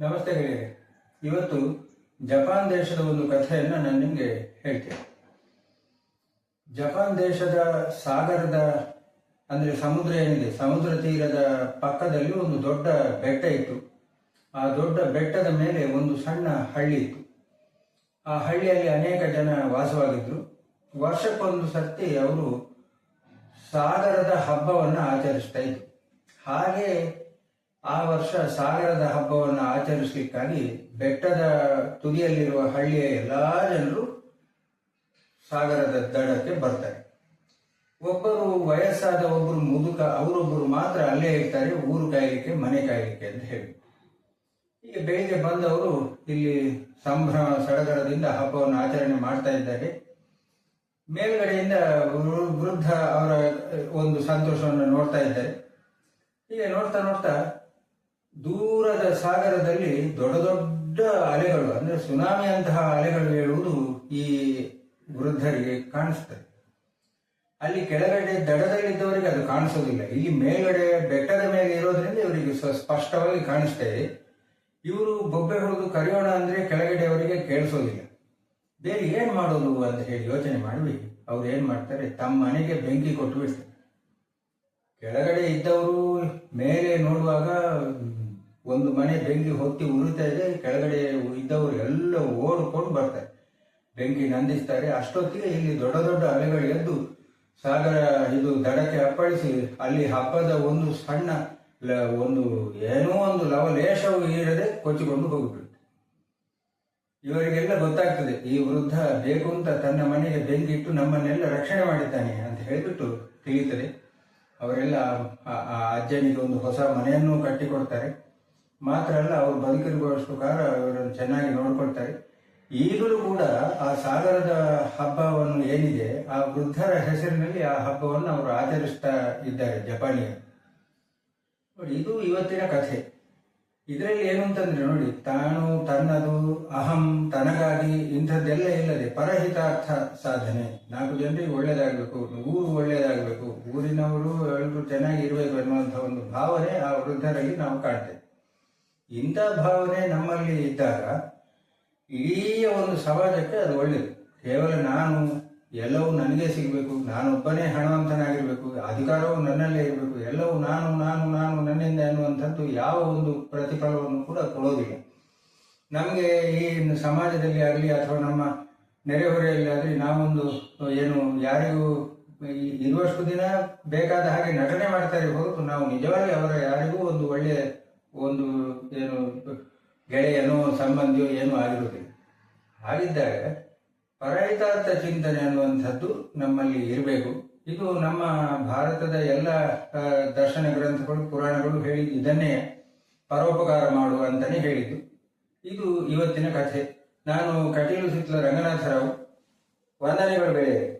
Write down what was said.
ನಮಸ್ತೆ ಇವತ್ತು ಜಪಾನ್ ದೇಶದ ಒಂದು ಕಥೆಯನ್ನು ನಾನು ನಿಮಗೆ ಹೇಳ್ತೇನೆ. ಜಪಾನ್ ದೇಶದ ಸಾಗರದ, ಅಂದರೆ ಸಮುದ್ರ ಏನಿದೆ, ಸಮುದ್ರ ತೀರದ ಪಕ್ಕದಲ್ಲಿ ಒಂದು ದೊಡ್ಡ ಬೆಟ್ಟ ಇತ್ತು. ಆ ದೊಡ್ಡ ಬೆಟ್ಟದ ಮೇಲೆ ಒಂದು ಸಣ್ಣ ಹಳ್ಳಿ ಇತ್ತು. ಆ ಹಳ್ಳಿಯಲ್ಲಿ ಅನೇಕ ಜನ ವಾಸವಾಗಿದ್ದರು ವರ್ಷಕ್ಕೊಂದು ಸರ್ತಿ ಅವರು ಸಾಗರದ ಹಬ್ಬವನ್ನು ಆಚರಿಸ್ತಾ ಇದ್ರು. ಹಾಗೆ ಆ ವರ್ಷ ಸಾಗರದ ಹಬ್ಬವನ್ನು ಆಚರಿಸಲಿಕ್ಕಾಗಿ ಬೆಟ್ಟದ ತುದಿಯಲ್ಲಿರುವ ಹಳ್ಳಿಯ ಎಲ್ಲ ಜನರು ಸಾಗರದ ದಡಕ್ಕೆ ಬರ್ತಾರೆ. ಒಬ್ಬರು ವಯಸ್ಸಾದ ಒಬ್ಬರು ಮುದುಕ, ಅವರೊಬ್ಬರು ಮಾತ್ರ ಅಲ್ಲೇ ಇರ್ತಾರೆ, ಊರು ಕಾಯಲಿಕ್ಕೆ, ಮನೆ ಕಾಯಲಿಕ್ಕೆ ಅಂತ ಹೇಳಿ. ಈಗ ಬೆಳಿಗ್ಗೆ ಬಂದವರು ಇಲ್ಲಿ ಸಂಭ್ರಮ ಸಡಗರದಿಂದ ಹಬ್ಬವನ್ನು ಆಚರಣೆ ಮಾಡ್ತಾ ಇದ್ದಾರೆ. ಮೇಲ್ಗಡೆಯಿಂದ ವೃದ್ಧ ಅವರ ಒಂದು ಸಂತೋಷವನ್ನು ನೋಡ್ತಾ ಇದ್ದಾರೆ. ಹೀಗೆ ನೋಡ್ತಾ ನೋಡ್ತಾ ದೂರದ ಸಾಗರದಲ್ಲಿ ದೊಡ್ಡ ದೊಡ್ಡ ಅಲೆಗಳು, ಅಂದ್ರೆ ಸುನಾಮಿಯಂತಹ ಅಲೆಗಳು ಹೇಳುವುದು ಈ ವೃದ್ಧರಿಗೆ ಕಾಣಿಸ್ತದೆ. ಅಲ್ಲಿ ಕೆಳಗಡೆ ದಡದಲ್ಲಿದ್ದವರಿಗೆ ಅದು ಕಾಣಿಸೋದಿಲ್ಲ. ಇಲ್ಲಿ ಮೇಲ್ಗಡೆ ಬೆಟ್ಟದ ಮೇಲೆ ಇರೋದ್ರಿಂದ ಇವರಿಗೆ ಸ್ಪಷ್ಟವಾಗಿ ಕಾಣಿಸ್ತಾ ಇದೆ. ಇವರು ಬೊಬ್ಬೆ ಹೊಡೆದು ಕರೆಯೋಣ ಅಂದ್ರೆ ಕೆಳಗಡೆ ಅವರಿಗೆ ಕೇಳಿಸೋದಿಲ್ಲ. ಬೇರೆ ಏನ್ ಮಾಡೋದು ಅಂತ ಹೇಳಿ ಯೋಚನೆ ಮಾಡಿ ಅವ್ರು ಏನ್ ಮಾಡ್ತಾರೆ? ತಮ್ಮ ಮನೆಗೆ ಬೆಂಕಿ ಕೊಟ್ಟು ಬಿಡ್ತಾರೆ. ಕೆಳಗಡೆ ಇದ್ದವರು ಮೇಲೆ ನೋಡುವಾಗ ಒಂದು ಮನೆ ಬೆಂಕಿ ಹೊತ್ತಿ ಉರಿತಾ ಇದೆ, ಕೆಳಗಡೆ ಇದ್ದವರು ಎಲ್ಲ ಓಡಿಕೊಂಡು ಬರ್ತಾರೆ. ಬೆಂಕಿ ನಂದಿಸ್ತಾರೆ. ಅಷ್ಟೊತ್ತಿಗೆ ಇಲ್ಲಿ ದೊಡ್ಡ ದೊಡ್ಡ ಅಲೆಗಳು ಎದ್ದು ಸಾಗರ, ಇದು ದಡಕ್ಕೆ ಅಪ್ಪಳಿಸಿ ಅಲ್ಲಿ ಹಬ್ಬದ ಒಂದು ಸಣ್ಣ ಒಂದು ಏನೋ ಒಂದು ಲವಲೇಶವು ಇರದೆ ಕೊಚ್ಚಿಕೊಂಡು ಹೋಗ್ಬಿಡುತ್ತೆ. ಇವರಿಗೆಲ್ಲ ಗೊತ್ತಾಗ್ತದೆ, ಈ ವೃದ್ಧ ಬೇಕು ಅಂತ ತನ್ನ ಮನೆಗೆ ಬೆಂಕಿ ಇಟ್ಟು ನಮ್ಮನ್ನೆಲ್ಲ ರಕ್ಷಣೆ ಮಾಡಿದ್ದಾನೆ ಅಂತ ಹೇಳಿಬಿಟ್ಟು ತಿಳಿಯುತ್ತದೆ. ಅವರೆಲ್ಲ ಅಜ್ಜನಿಗೆ ಒಂದು ಹೊಸ ಮನೆಯನ್ನು ಕಟ್ಟಿಕೊಡ್ತಾರೆ. ಮಾತ್ರ ಅಲ್ಲ, ಅವರು ಬದುಕಿರುವಷ್ಟು ಕಾಲ ಅವರನ್ನು ಚೆನ್ನಾಗಿ ನೋಡ್ಕೊಳ್ತಾರೆ. ಈಗಲೂ ಕೂಡ ಆ ಸಾಗರದ ಹಬ್ಬವನ್ನು ಏನಿದೆ, ಆ ವೃದ್ಧರ ಹೆಸರಿನಲ್ಲಿ ಆ ಹಬ್ಬವನ್ನು ಅವರು ಆಚರಿಸ್ತಾ ಇದ್ದಾರೆ ಜಪಾನಿಯರು. ನೋಡಿ, ಇದು ಇವತ್ತಿನ ಕಥೆ. ಇದರಲ್ಲಿ ಏನು ಅಂತಂದ್ರೆ ನೋಡಿ, ತಾನು ತನ್ನದು, ಅಹಂ, ತನಗಾಗಿ ಇಂಥದ್ದೆಲ್ಲ ಇಲ್ಲದೆ ಪರಹಿತಾರ್ಥ ಸಾಧನೆ. ನಾಲ್ಕು ಜನರಿಗೆ ಒಳ್ಳೇದಾಗಬೇಕು, ಊರು ಒಳ್ಳೇದಾಗಬೇಕು, ಊರಿನವರು ಎಲ್ಲರೂ ಚೆನ್ನಾಗಿ ಇರಬೇಕು ಅನ್ನುವಂಥ ಒಂದು ಭಾವನೆ ಆ ವೃದ್ಧರಲ್ಲಿ ನಾವು ಕಾಣ್ತೇವೆ. ಇಂಥ ಭಾವನೆ ನಮ್ಮಲ್ಲಿ ಇದ್ದಾಗ ಇಡೀ ಒಂದು ಸಮಾಜಕ್ಕೆ ಅದು ಒಳ್ಳೆಯದು ಕೇವಲ ನಾನು, ಎಲ್ಲವೂ ನನಗೆ ಸಿಗಬೇಕು, ನಾನೊಬ್ಬನೇ ಹಣವಂತನಾಗಿರಬೇಕು ಅಧಿಕಾರವು ನನ್ನಲ್ಲೇ ಇರಬೇಕು, ಎಲ್ಲವೂ ನಾನು ನಾನು ನಾನು ನನ್ನಿಂದ ಎನ್ನುವಂಥದ್ದು ಯಾವ ಒಂದು ಪ್ರತಿಫಲವನ್ನು ಕೂಡ ಕೊಡೋದಿಲ್ಲ. ನಮಗೆ ಈ ಸಮಾಜದಲ್ಲಿ ಆಗಲಿ ಅಥವಾ ನಮ್ಮ ನೆರೆಹೊರೆಯಲ್ಲಿ ಆಗಲಿ ನಾವೊಂದು, ಏನು, ಯಾರಿಗೂ ಇರುವಷ್ಟು ದಿನ ಬೇಕಾದ ಹಾಗೆ ನಟನೆ ಮಾಡ್ತಾರೆ ಹೊರತು ನಾವು ನಿಜವಾಗಿ ಅವರ ಯಾರಿಗೂ ಒಂದು ಒಳ್ಳೆಯ ಒಂದು ಏನು ಗೆಳೆಯನೋ ಸಂಬಂಧಿಯೋ ಏನೂ ಆಗಿರುವುದಿಲ್ಲ ಹಾಗಿದ್ದಾಗ ಪರಹಿತಾರ್ಥ ಚಿಂತನೆ ಅನ್ನುವಂಥದ್ದು ನಮ್ಮಲ್ಲಿ ಇರಬೇಕು. ಇದು ನಮ್ಮ ಭಾರತದ ಎಲ್ಲ ದರ್ಶನ ಗ್ರಂಥಗಳು, ಪುರಾಣಗಳು ಹೇಳಿ ಇದನ್ನೇ ಪರೋಪಕಾರ ಮಾಡು ಅಂತಲೇ ಹೇಳಿದ್ದು. ಇದು ಇವತ್ತಿನ ಕಥೆ. ನಾನು ಕಟೀಲು ಸುತ್ತಲ ರಂಗನಾಥರಾವ್. ವಂದನೆಗಳು ಬೆಳೆಯಿರಿ